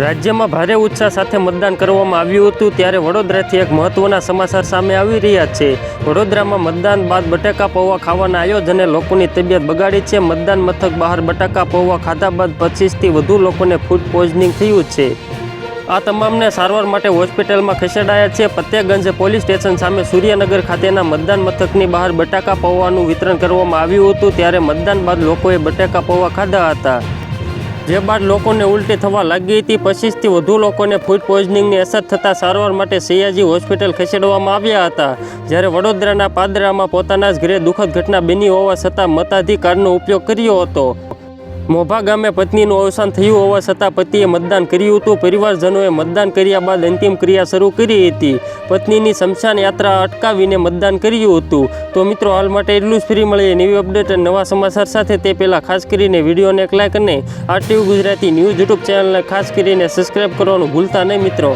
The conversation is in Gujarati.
રાજ્યમાં ભારે ઉત્સાહ સાથે મતદાન કરવામાં આવ્યું હતું ત્યારે વડોદરાથી એક મહત્વના સમાચાર સામે આવી રહ્યા છે. વડોદરામાં મતદાન બાદ બટાકા, પૌવા ખાવાના આયોજને લોકોની તબિયત બગાડી છે. મતદાન મથક બહાર બટાકા, પૌવા ખાધા બાદ પચીસથી વધુ લોકોને ફૂડ પોઈઝનિંગ થયું છે. આ તમામને સારવાર માટે હોસ્પિટલમાં ખસેડાયા છે. ફતેગંજ પોલીસ સ્ટેશન સામે સૂર્યનગર ખાતેના મતદાન મથકની બહાર બટાકા, પૌવાનું વિતરણ કરવામાં આવ્યું હતું. ત્યારે મતદાન બાદ લોકોએ બટાકા, પૌવા ખાધા હતા. જે બાદ લોકોને ઉલટી થવા લાગી હતી, પચીસથી વધુ લોકોને ફૂડ પોઈઝનિંગની અસર થતાં સારવાર માટે સૈયાજી હોસ્પિટલ ખસેડવામાં આવ્યા હતા. જ્યારે વડોદરાના પાદરામાં પોતાના જ ઘરે દુઃખદ ઘટના બની હોવા છતાં મતાધિકારનો ઉપયોગ કર્યો હતો. મોભા ગામે પત્નીનું અવસાન થયું હોવા છતાં પતિએ મતદાન કર્યું હતું. પરિવારજનોએ મતદાન કર્યા બાદ અંતિમ ક્રિયા શરૂ કરી હતી. પત્નીની શમશાન યાત્રા અટકાવીને મતદાન કર્યું હતું. તો મિત્રો, હાલ માટે એટલું જ. ફ્રી મળીએ નવી અપડેટ અને નવા સમાચાર સાથે. તે પહેલાં ખાસ કરીને વિડીયોને એક લાઈક અને આરટીયુ ગુજરાતી ન્યૂઝ યુટ્યુબ ચેનલને ખાસ કરીને સબસ્ક્રાઈબ કરવાનું ભૂલતા નહીં મિત્રો.